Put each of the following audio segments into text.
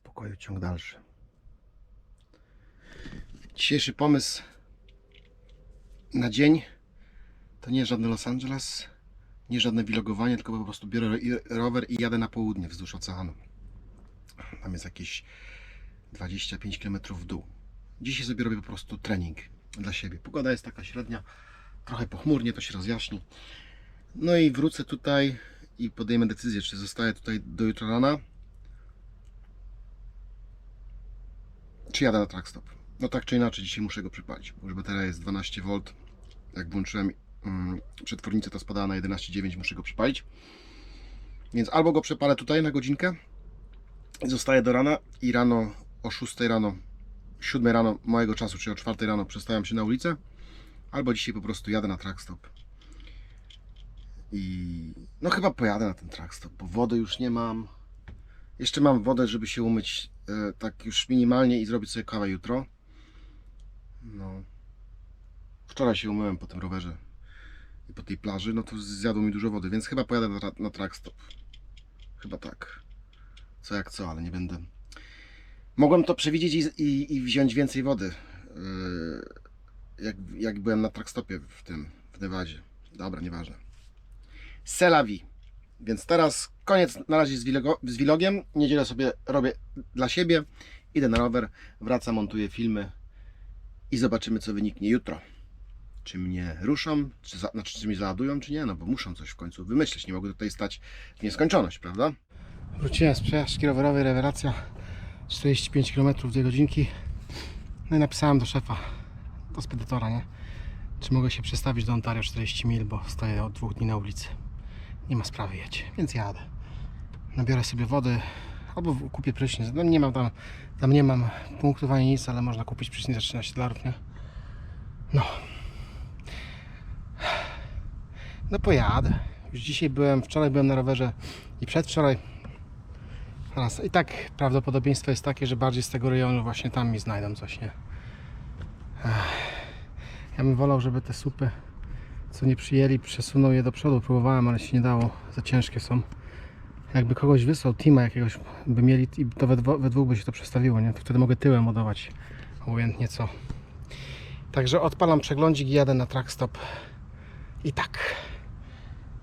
spokoju ciąg dalszy. Dzisiejszy pomysł na dzień to nie żadny Los Angeles, nie żadne vlogowanie, tylko po prostu biorę rower i jadę na południe wzdłuż oceanu. Tam jest jakieś 25 km w dół. Dzisiaj sobie robię po prostu trening dla siebie. Pogoda jest taka średnia, trochę pochmurnie, to się rozjaśni. No i wrócę tutaj i podejmę decyzję, czy zostaję tutaj do jutra rana, czy jadę na trackstop. No tak czy inaczej, dzisiaj muszę go przypalić, bo już bateria jest 12V. Jak włączyłem mm, przetwornicę, to spadała na 11,9, muszę go przypalić. Więc albo go przepalę tutaj na godzinkę zostaję do rana i rano o 6 rano, 7 rano mojego czasu, czy o 4 rano przestawiam się na ulicę, albo dzisiaj po prostu jadę na trackstop. I no chyba pojadę na ten trackstop, bo wody już nie mam. Jeszcze mam wodę, żeby się umyć tak już minimalnie i zrobić sobie kawę jutro. No. Wczoraj się umyłem po tym rowerze i po tej plaży, no to zjadło mi dużo wody, więc chyba pojadę na, tra- na trackstop. Chyba tak. Co jak co, ale nie będę. Mogłem to przewidzieć i, i, i wziąć więcej wody. Yy, jak, jak byłem na trackstopie w tym, w Nevadzie. Dobra, nieważne. Selawi. Więc teraz koniec na razie z, vlogo, z vlogiem. Niedzielę sobie robię dla siebie. Idę na rower, wracam, montuję filmy i zobaczymy co wyniknie jutro. Czy mnie ruszą, czy, za, znaczy, czy mnie załadują, czy nie, no bo muszą coś w końcu wymyślić. Nie mogę tutaj stać w nieskończoność, prawda? Wróciłem z przejażdżki rowerowej, rewelacja. 45 km, 2 godzinki. No i napisałem do szefa, do spedytora, nie? Czy mogę się przestawić do Ontario 40 mil, bo stoję od dwóch dni na ulicy. Nie ma sprawy, jedź, więc jadę. Nabiorę sobie wody, albo kupię prysznic. No nie mam tam, tam nie mam punktów ani nic, ale można kupić prysznic za 13 dolarów, nie? No. No pojadę. Już dzisiaj byłem, wczoraj byłem na rowerze i przedwczoraj. Teraz i tak prawdopodobieństwo jest takie, że bardziej z tego rejonu właśnie tam mi znajdą coś, nie? Ja bym wolał, żeby te supy, co nie przyjęli, przesunął je do przodu. Próbowałem, ale się nie dało. Za ciężkie są. Jakby kogoś wysłał, teama jakiegoś, by mieli i to we, dwo, we dwóch by się to przestawiło, nie? To wtedy mogę tyłem ładować. Obojętnie co. Także odpalam przeglądzik i jadę na trackstop. I tak.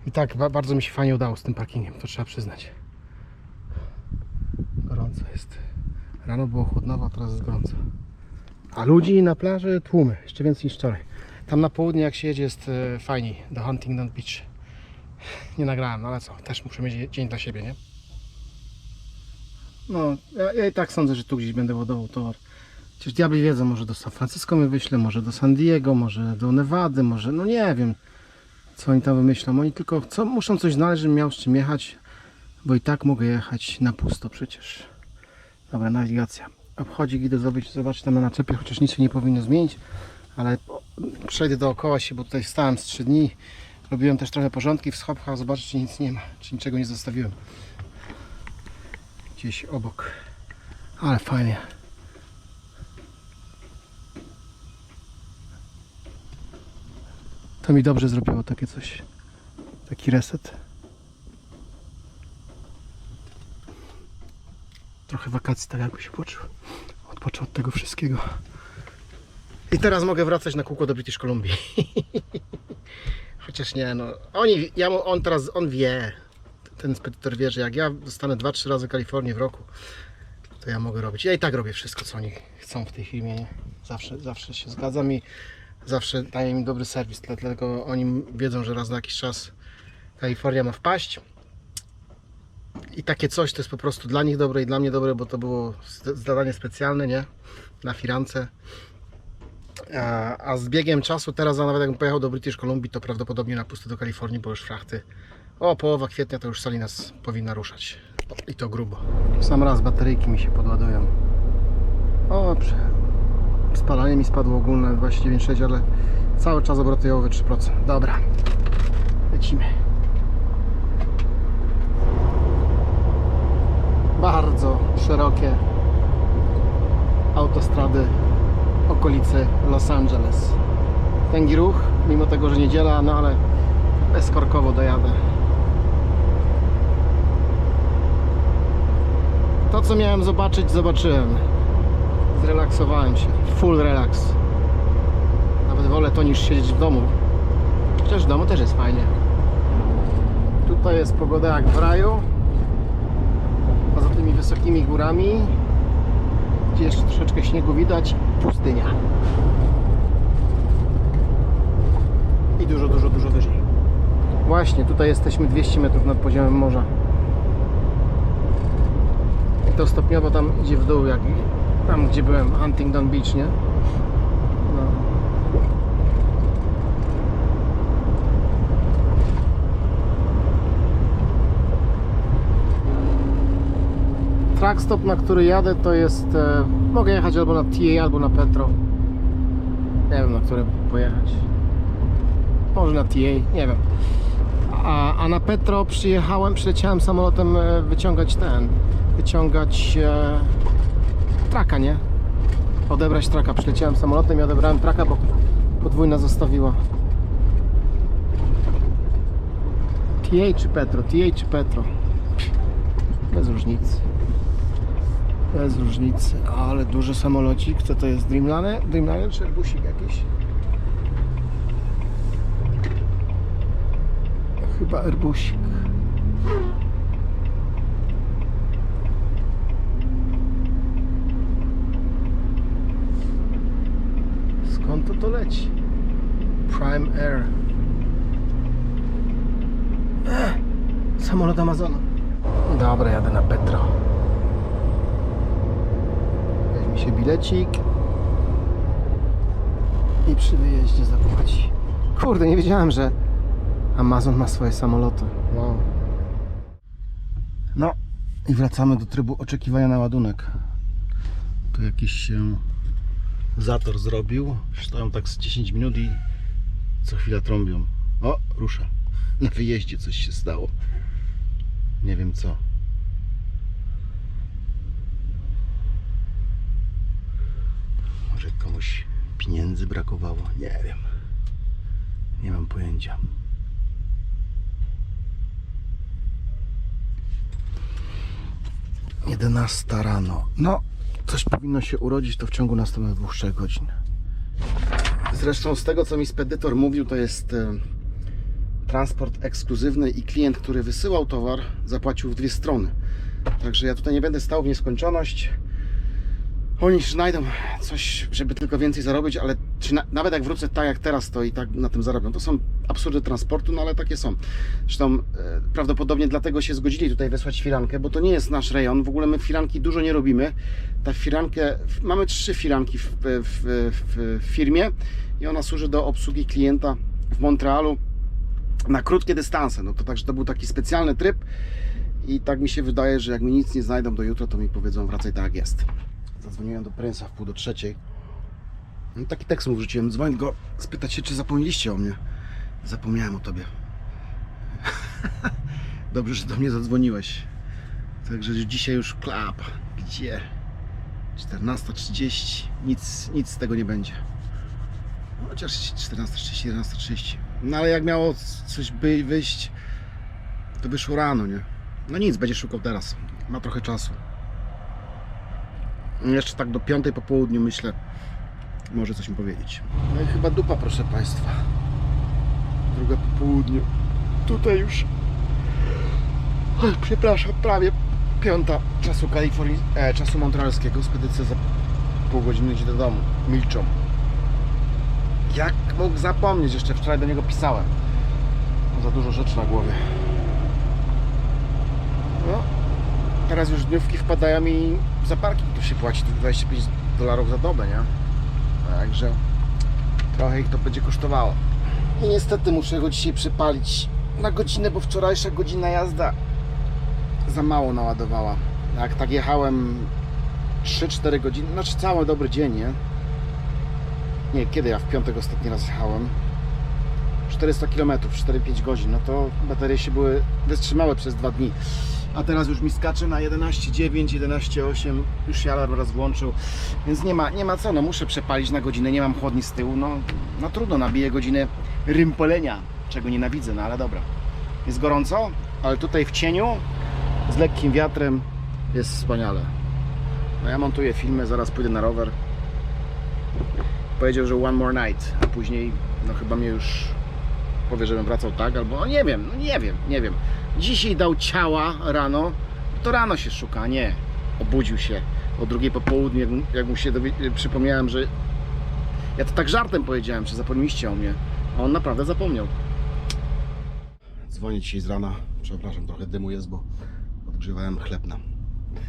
I tak ba- bardzo mi się fajnie udało z tym parkingiem, to trzeba przyznać. Gorąco jest. Rano było chłodnowo, a teraz jest gorąco. A ludzi na plaży tłumy, jeszcze więcej niż wczoraj. Tam na południe jak się jedzie jest e, fajniej, do Huntington Beach. Nie nagrałem, no ale co, też muszę mieć dzie- dzień dla siebie, nie? No, ja, ja i tak sądzę, że tu gdzieś będę ładował towar. Przecież diabli wiedzą, może do San Francisco mnie wyślę, może do San Diego, może do Nevady, może, no nie wiem, co oni tam wymyślą. Oni tylko co, muszą coś znaleźć, żebym miał z czym jechać, bo i tak mogę jechać na pusto przecież. Dobra, nawigacja. Obchodzik idę zrobić, zobaczyć tam na naczepie, chociaż nic się nie powinno zmienić, ale przejdę dookoła się, bo tutaj stałem z 3 dni. Robiłem też trochę porządki w schowkach, zobaczyć czy nic nie ma, czy niczego nie zostawiłem. Gdzieś obok. Ale fajnie. To mi dobrze zrobiło takie coś. Taki reset. Trochę wakacji tak jakby się poczuł. Odpoczął od tego wszystkiego. I teraz mogę wracać na kółko do British Columbia. Chociaż nie, no. Oni, ja on teraz, on wie. Ten spedytor wie, że jak ja dostanę 2-3 razy Kalifornię w roku, to ja mogę robić. Ja i tak robię wszystko, co oni chcą w tej firmie. Zawsze, zawsze się zgadzam i zawsze daję im dobry serwis. Dlatego oni wiedzą, że raz na jakiś czas Kalifornia ma wpaść. I takie coś to jest po prostu dla nich dobre i dla mnie dobre, bo to było zadanie specjalne, nie? Na firance. A, z biegiem czasu, teraz nawet jakbym pojechał do British Columbia, to prawdopodobnie na pusto do Kalifornii, bo już frachty. O, połowa kwietnia to już soli nas powinna ruszać. I to grubo. Sam raz bateryjki mi się podładują. O, spalanie mi spadło ogólne 29,6, ale cały czas obroty jałowe 3%. Dobra, lecimy. Bardzo szerokie autostrady okolicy Los Angeles. Tęgi ruch, mimo tego, że niedziela, no ale bezkorkowo dojadę. To co miałem zobaczyć, zobaczyłem. Zrelaksowałem się. Full relax. Nawet wolę to niż siedzieć w domu. Chociaż w domu też jest fajnie. Tutaj jest pogoda jak w raju. Poza tymi wysokimi górami, gdzie jeszcze troszeczkę śniegu widać, pustynia. I dużo, dużo, dużo wyżej. Właśnie, tutaj jesteśmy 200 metrów nad poziomem morza. I to stopniowo tam idzie w dół, jak tam gdzie byłem, Huntington Beach, nie? No. Track stop, na który jadę, to jest. E, mogę jechać albo na TA, albo na Petro. Nie wiem, na które pojechać. Może na TA, nie wiem. A, a na Petro przyjechałem, przyleciałem samolotem e, wyciągać ten. Wyciągać e, traka, nie? Odebrać traka. Przyleciałem samolotem i odebrałem traka, bo podwójna zostawiła. TA czy Petro? TA czy Petro? Bez różnicy. Bez różnicy, ale duży samolocik. Co to jest? Dreamliner? Dreamliner czy Airbusik jakiś? Chyba Airbusik. Skąd to to leci? Prime Air. Ech, samolot Amazona. Dobra, jadę na Petro. Się bilecik i przy wyjeździe zapłaci. Kurde, nie wiedziałem, że Amazon ma swoje samoloty. Wow. No i wracamy do trybu oczekiwania na ładunek. Tu jakiś się zator zrobił. Stoją tak z 10 minut i co chwilę trąbią. O, rusza. Na wyjeździe coś się stało. Nie wiem co. Może komuś pieniędzy brakowało? Nie wiem. Nie mam pojęcia. Jedenasta rano. No, coś powinno się urodzić to w ciągu następnych dwóch, trzech godzin. Zresztą z tego, co mi spedytor mówił, to jest e, transport ekskluzywny i klient, który wysyłał towar, zapłacił w dwie strony. Także ja tutaj nie będę stał w nieskończoność. Oni znajdą coś, żeby tylko więcej zarobić, ale na, nawet jak wrócę tak jak teraz, to i tak na tym zarobią. To są absurdy transportu, no ale takie są. Zresztą e, prawdopodobnie dlatego się zgodzili tutaj wysłać firankę, bo to nie jest nasz rejon. W ogóle my firanki dużo nie robimy. Ta firankę, mamy trzy firanki w, w, w, w firmie i ona służy do obsługi klienta w Montrealu na krótkie dystanse. No to także to był taki specjalny tryb i tak mi się wydaje, że jak mi nic nie znajdą do jutra, to mi powiedzą wracaj tak jak jest. Zadzwoniłem do Prynsa w pół do trzeciej. No, taki tekst mu wrzuciłem. Dzwoń go, spytać się, czy zapomnieliście o mnie. Zapomniałem o tobie. Dobrze, że do mnie zadzwoniłeś. Także dzisiaj już klap. Gdzie? 14.30. Nic, nic z tego nie będzie. No, Chociaż 14.30, 11.30. No ale jak miało coś by wyjść, to wyszło rano, nie? No nic, będzie szukał teraz. Ma trochę czasu. Jeszcze tak do piątej po południu myślę, może coś mi powiedzieć. No i chyba dupa, proszę Państwa. Druga po południu. Tutaj już, Oj, przepraszam, prawie piąta czasu Kalifornii, e, czasu montrealskiego. Spedycja za pół godziny idzie do domu. Milczą. Jak mógł zapomnieć? Jeszcze wczoraj do niego pisałem. Za dużo rzeczy na głowie. No, teraz już dniówki wpadają i za parking tu się płaci 25 dolarów za dobę, nie? Także trochę ich to będzie kosztowało. I niestety muszę go dzisiaj przypalić na godzinę, bo wczorajsza godzina jazda za mało naładowała. Jak tak jechałem 3-4 godziny, znaczy cały dobry dzień, nie? Nie, kiedy ja w piątek ostatni raz jechałem? 400 km, 4-5 godzin, no to baterie się były wytrzymały przez dwa dni. A teraz już mi skacze na 11.9, 11.8, już się alarm raz włączył, więc nie ma, nie ma co, no muszę przepalić na godzinę, nie mam chłodni z tyłu, no, no trudno, nabiję godzinę rympolenia, czego nienawidzę, no ale dobra. Jest gorąco, ale tutaj w cieniu, z lekkim wiatrem, jest wspaniale. No ja montuję filmy, zaraz pójdę na rower. Powiedział, że one more night, a później no chyba mnie już powie, żebym wracał tak, albo no nie wiem, no nie wiem, nie wiem. Dzisiaj dał ciała rano, to rano się szuka, nie. Obudził się o drugiej po południu, jak mu- się przypomniałem, że ja to tak żartem powiedziałem, że zapomnieliście o mnie, a on naprawdę zapomniał. Dzwonię dzisiaj z rana, przepraszam, trochę dymu jest, bo odgrzewałem chleb na,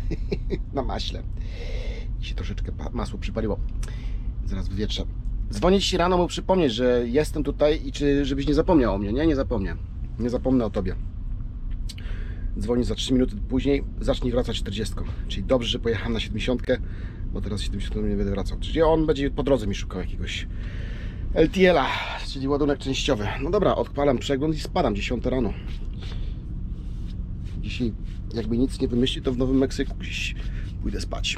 na maśle i się troszeczkę masło przypaliło. Zaraz wywietrzę. Dzwonię Ci rano, mu przypomnieć, że jestem tutaj i czy, żebyś nie zapomniał o mnie, nie? Nie zapomnę. Nie zapomnę o Tobie. Dzwoni za 3 minuty później, zacznij wracać 40. Czyli dobrze, że pojechałem na 70, bo teraz 70 nie będę wracał. Czyli on będzie po drodze mi szukał jakiegoś LTL-a, czyli ładunek częściowy. No dobra, odpalam przegląd i spadam 10 rano. Dzisiaj jakby nic nie wymyśli, to w Nowym Meksyku gdzieś pójdę spać.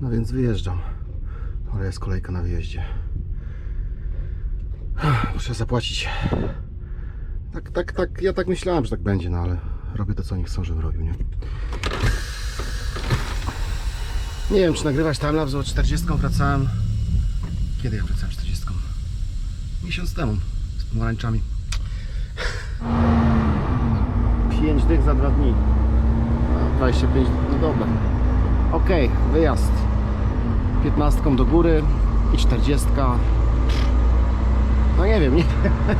No więc wyjeżdżam. Ale jest kolejka na wyjeździe. Muszę zapłacić. Tak, tak, tak. Ja tak myślałem, że tak będzie, no ale robię to, co oni chcą, żebym robił, nie? Nie wiem, czy nagrywać timelapse, bo 40 wracałem. Kiedy ja wracałem 40? Miesiąc temu. Z pomarańczami. 5 dych za dwa dni. No, 25, no dobra. Okej, wyjazd. 15 do góry i 40. No nie wiem, nie,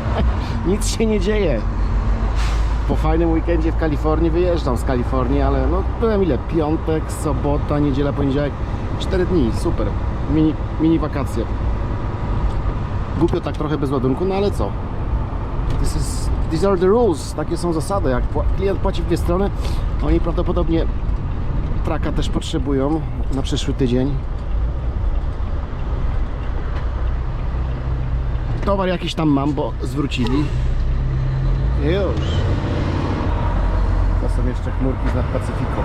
nic się nie dzieje. Po fajnym weekendzie w Kalifornii wyjeżdżam z Kalifornii, ale no byłem ile? Piątek, sobota, niedziela, poniedziałek. 4 dni, super. Mini, mini wakacje. Głupio tak trochę bez ładunku, no ale co? This is, these are the rules, takie są zasady. Jak klient płaci w dwie strony, oni prawdopodobnie traka też potrzebują na przyszły tydzień. Towar jakiś tam mam, bo zwrócili. Już. To są jeszcze chmurki nad Pacyfiką,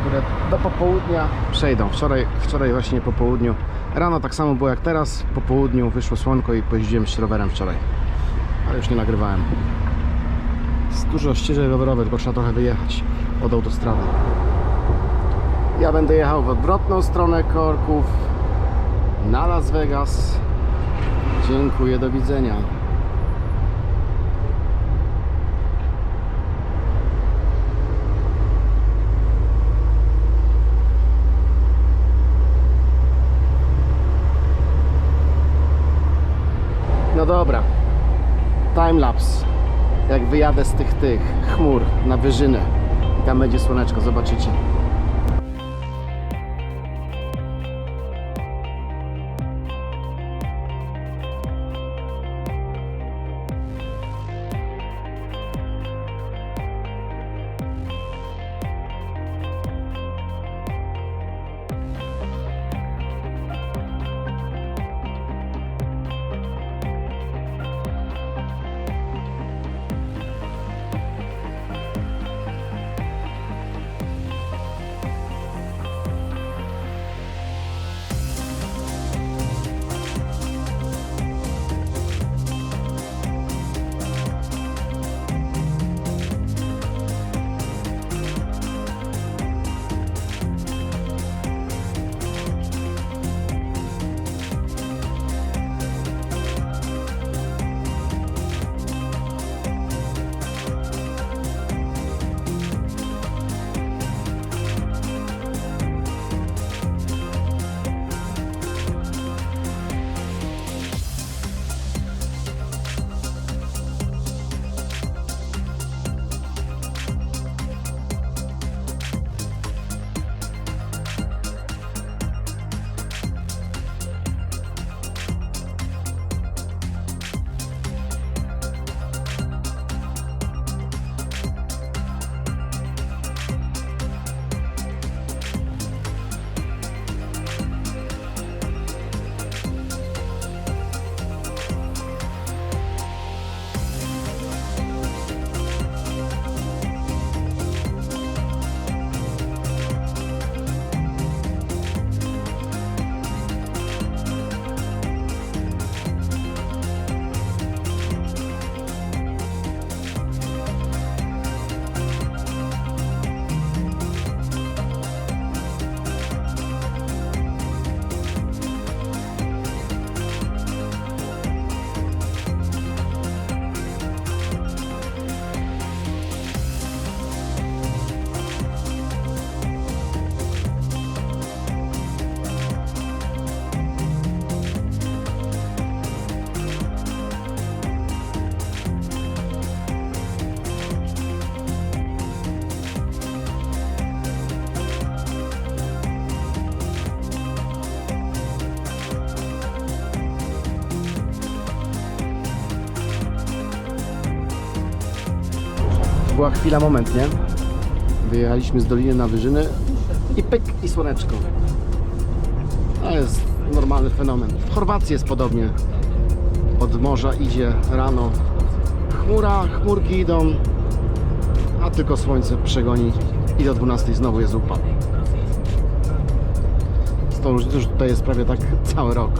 które do popołudnia przejdą. Wczoraj, wczoraj właśnie po południu. Rano tak samo było jak teraz. Po południu wyszło słonko i pojeździłem z rowerem wczoraj. Ale już nie nagrywałem. Jest dużo ścieżek rowerowych, bo trzeba trochę wyjechać od autostrady. Ja będę jechał w odwrotną stronę korków na Las Vegas. Dziękuję, do widzenia. No dobra. Timelapse. Jak wyjadę z tych tych chmur na wyżynę i tam będzie słoneczko, zobaczycie. Była chwila, moment, nie? Wyjechaliśmy z Doliny na Wyżyny i pyk, i słoneczko. To jest normalny fenomen. W Chorwacji jest podobnie. Od morza idzie rano. Chmura, chmurki idą, a tylko słońce przegoni i do 12 znowu jest upał. Różnicą, że tutaj jest prawie tak cały rok.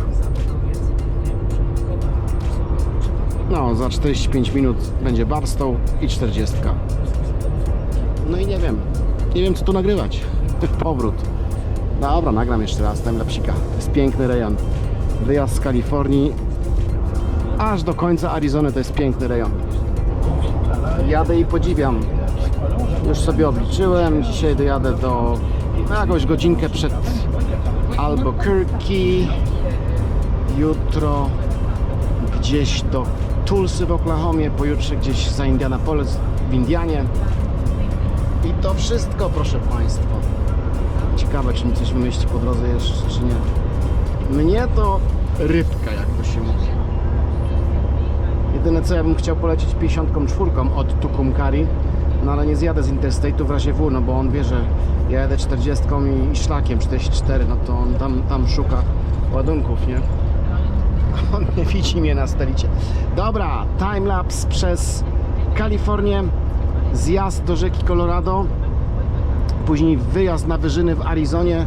No, za 45 minut będzie Barstow i 40. No i nie wiem, nie wiem co tu nagrywać. Powrót. Dobra, nagram jeszcze raz timelapsika. To jest piękny rejon. Wyjazd z Kalifornii aż do końca Arizony to jest piękny rejon. Jadę i podziwiam. Już sobie obliczyłem. Dzisiaj dojadę do no, jakąś godzinkę przed Albuquerque. Jutro gdzieś do Tulsy w Oklahomie, pojutrze gdzieś za Indianapolis w Indianie. I to wszystko, proszę Państwa. Ciekawe, czy mi coś wymyśli po drodze jeszcze, czy nie. Mnie to rybka, jak to się mówi. Jedyne co ja bym chciał polecieć 54 od Tucumcari, no ale nie zjadę z Interstate'u w razie W, no bo on wie, że ja jadę 40 i szlakiem 44, no to on tam, tam szuka ładunków, nie? On nie widzi mnie na stelicie. Dobra, timelapse przez Kalifornię, zjazd do rzeki Colorado, później wyjazd na wyżyny w Arizonie,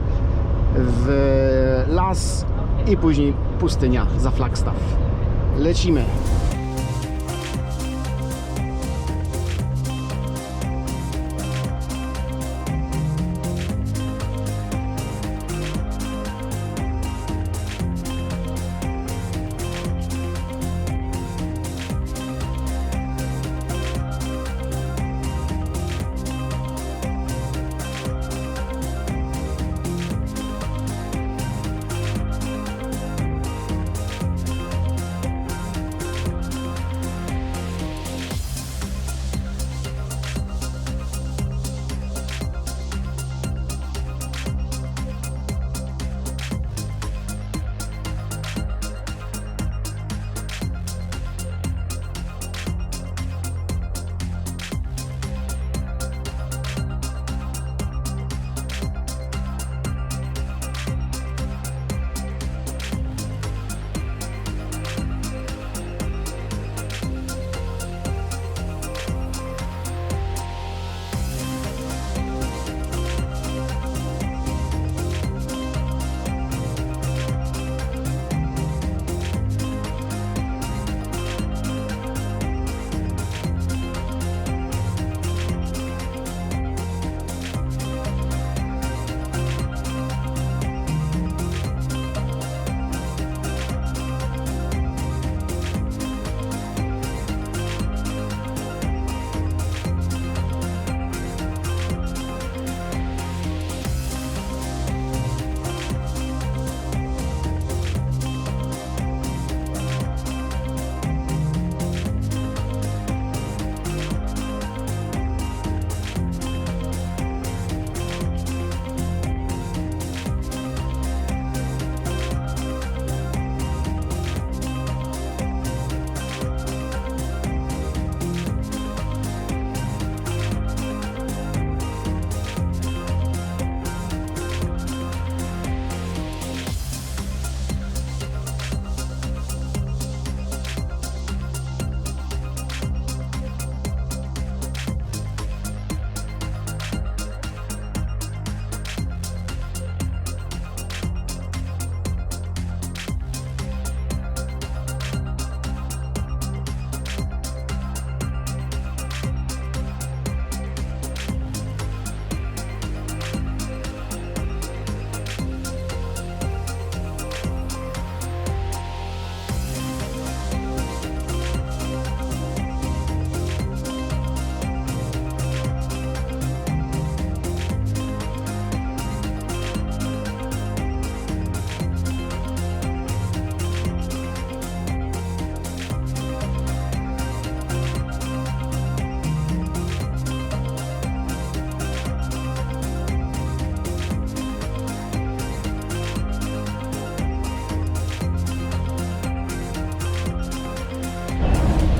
w las i później pustynia za Flagstaff. Lecimy.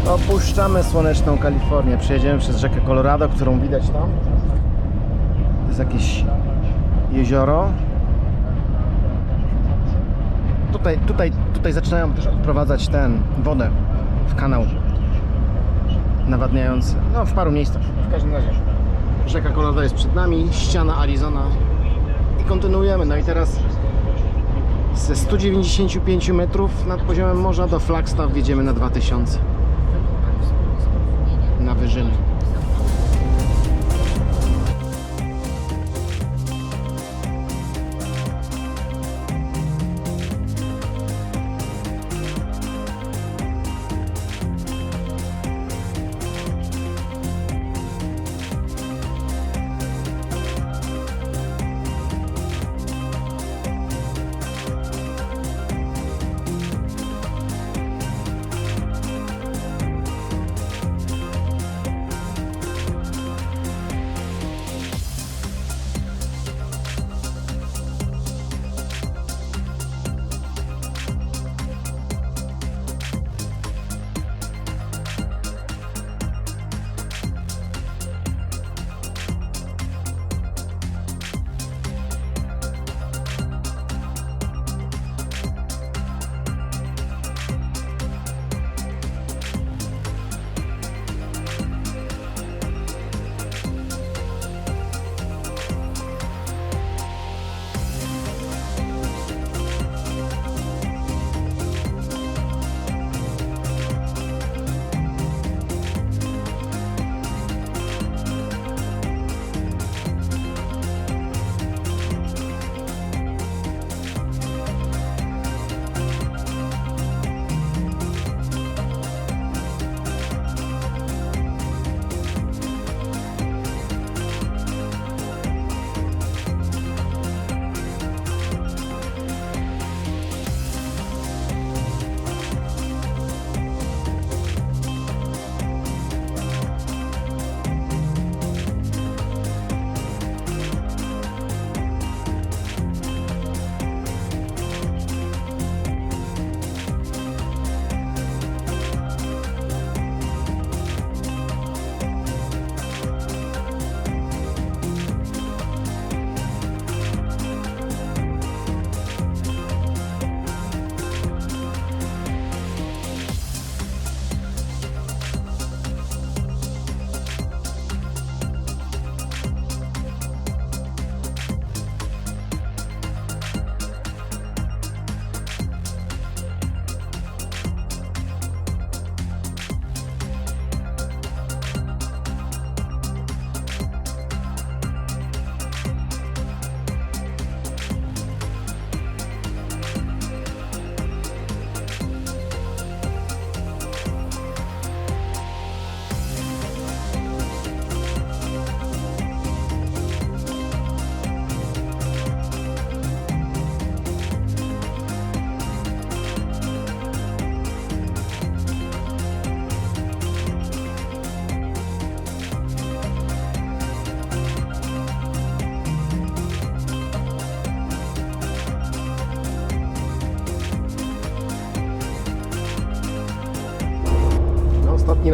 Opuszczamy słoneczną Kalifornię. Przejedziemy przez rzekę Colorado, którą widać tam. To jest jakieś jezioro. Tutaj, tutaj, tutaj zaczynają też odprowadzać ten wodę w kanał nawadniający. No w paru miejscach. W każdym razie. Rzeka Colorado jest przed nami, ściana Arizona i kontynuujemy. No i teraz ze 195 metrów nad poziomem morza do Flagstaff wjedziemy na 2000 na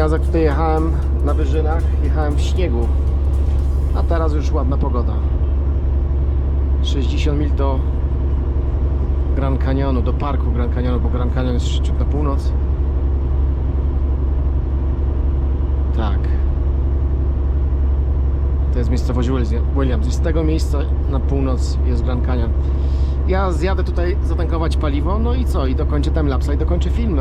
raz jak tutaj jechałem na wyżynach, jechałem w śniegu. A teraz już ładna pogoda. 60 mil do Grand Canyonu, do parku Grand Canyonu, bo Grand Canyon jest ciut na północ. Tak. To jest miejscowość Williams i z tego miejsca na północ jest Grand Canyon. Ja zjadę tutaj zatankować paliwo, no i co? I dokończę timelapsa i dokończę film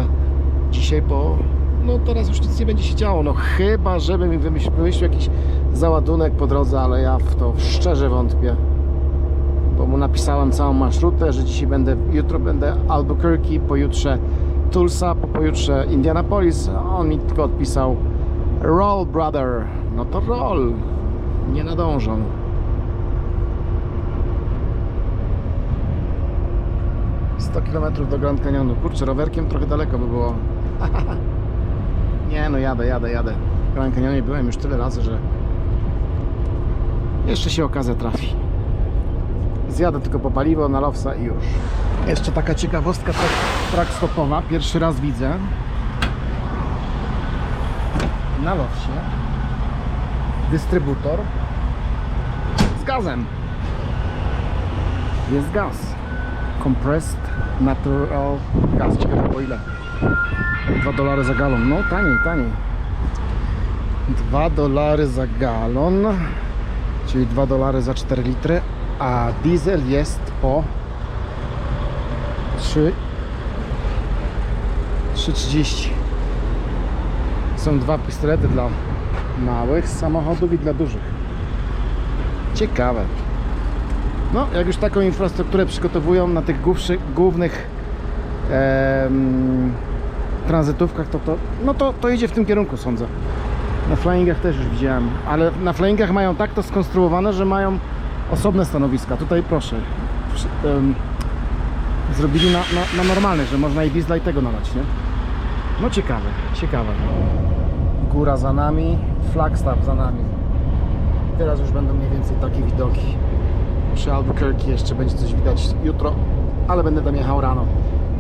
dzisiaj, bo no teraz już nic nie będzie się działo, no chyba, żeby mi wymyślił, wymyślił jakiś załadunek po drodze, ale ja w to szczerze wątpię, bo mu napisałem całą marszrutę, że dzisiaj będę, jutro będę Albuquerque, pojutrze Tulsa, po pojutrze Indianapolis, on mi tylko odpisał roll brother, no to roll, nie nadążą. Sto kilometrów do Grand Canyonu. Kurczę, rowerkiem trochę daleko by było. Nie no, jadę, jadę, jadę. W Grand Canyonie byłem już tyle razy, że jeszcze się okazja trafi. Zjadę tylko po paliwo na Lowsa i już. Jeszcze taka ciekawostka track, track stopowa. Pierwszy raz widzę. na lofcie dystrybutor z gazem. Jest gaz. Compressed natural gas. Ciekawe po ile? 2 dolary za galon. No taniej, taniej. 2 dolary za galon, czyli 2 dolary za 4 litry, a diesel jest po 3 3,30 są dwa pistolety dla małych samochodów i dla dużych ciekawe no jak już taką infrastrukturę przygotowują na tych główszych, głównych em, tranzytówkach to, to, no to, to idzie w tym kierunku sądzę na flyingach też już widziałem ale na flyingach mają tak to skonstruowane, że mają osobne stanowiska tutaj proszę zrobili na, na, na że można i diesla i tego nalać, nie? No ciekawe, ciekawe. Góra za nami, Flagstaff za nami. Teraz już będą mniej więcej takie widoki. Przy Albuquerque jeszcze będzie coś widać jutro, ale będę tam jechał rano.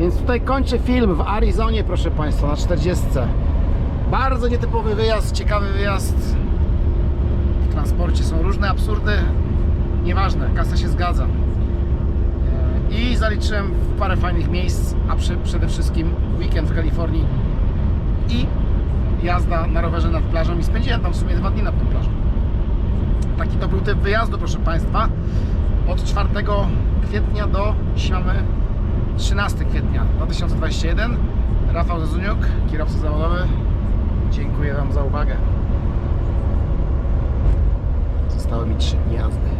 Więc tutaj kończę film w Arizonie, proszę Państwa, na 40. Bardzo nietypowy wyjazd, ciekawy wyjazd. W transporcie są różne absurdy. Nieważne, kasa się zgadza. I zaliczyłem w parę fajnych miejsc, a przy, przede wszystkim weekend w Kalifornii i jazda na rowerze nad plażą i spędziłem tam w sumie dwa dni nad tą plażą. Taki to był typ wyjazdu, proszę Państwa. Od 4 kwietnia do dzisiaj 13 kwietnia 2021. Rafał Zezuniuk, kierowca zawodowy. Dziękuję Wam za uwagę. Zostały mi 3 dni jazdy.